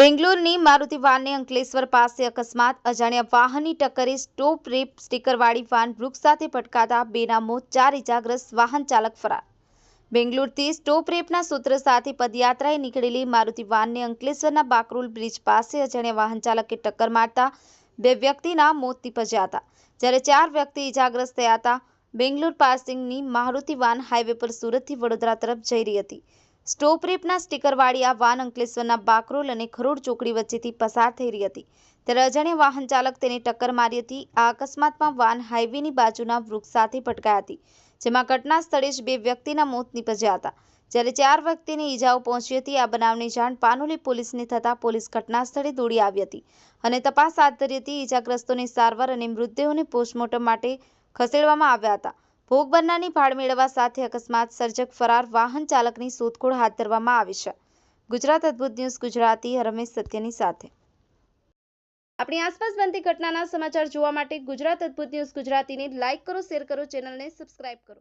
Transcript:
બેંગ્લોરની મારુતિ વાનને અંકલેશ્વર પાસે અકસ્માત. અજાણ્યા વાહનની ટક્કરે સ્ટોપ રેપ સ્ટીકરવાળી વાન વૃક્ષ સાથે ભટકાતા બેના મોત. ચાર ઇજાગ્રસ્ત વાહન ચાલક ફરાર. બેંગ્લોરથી સ્ટોપ રેપના સૂત્ર સાથે પદયાત્રાએ નીકળેલી મારુતિ વાનને અંકલેશ્વરના બાકરોલ બ્રિજ પાસે અજાણ્યા વાહન ચાલકે ટક્કર મારતા બે વ્યક્તિના મોત નીપજ્યા હતા. જ્યારે ચાર વ્યક્તિ ઇજાગ્રસ્ત થયા હતા, બેંગ્લોર પાસિંગની મારુતિ વાન હાઈવે પર સુરતથી વડોદરા તરફ જઈ રહી હતી. સ્ટોપ રેપના સ્ટીકરવાળી આ વાન અંકલેશ્વરના બાકરોલ અને ખરોડ ચોકડી વચ્ચેથી પસાર થઈ રહી હતી. ત્યારે અજાણ્યા વાહન ચાલક તેને ટક્કર મારી હતી. આ અકસ્માતમાં વાન હાઈવેની બાજુના વૃક્ષ સાથે ભટકાઈ હતી, જેમાં ઘટના સ્થળે જ બે વ્યક્તિના મોત નીપજ્યા હતા. જ્યારે ચાર વ્યક્તિને ઈજાઓ પહોંચી હતી, આ બનાવની જાણ પાનોલી પોલીસને થતાં પોલીસ ઘટના સ્થળે દોડી આવી હતી અને તપાસ હાથ ધરી હતી. ઈજાગ્રસ્તોની સારવાર અને મૃતદેહોને પોસ્ટમોર્ટમ માટે ખસેડવામાં આવ્યા હતા. ભોગ બનનારની ભાળ મેળવવા સાથે અકસ્માત સર્જક ફરાર વાહન ચાલકની શોધખોળ હાથ ધરવામાં આવી છે. ગુજરાત અદ્ભુત ન્યૂઝ ગુજરાતી રમેશ સત્યની સાથે. આપણી આસપાસ બનતી ઘટનાના સમાચાર જોવા માટે ગુજરાત અદ્ભુત ન્યૂઝ ગુજરાતીને લાઇક કરો, શેર કરો, ચેનલને સબસ્ક્રાઇબ કરો.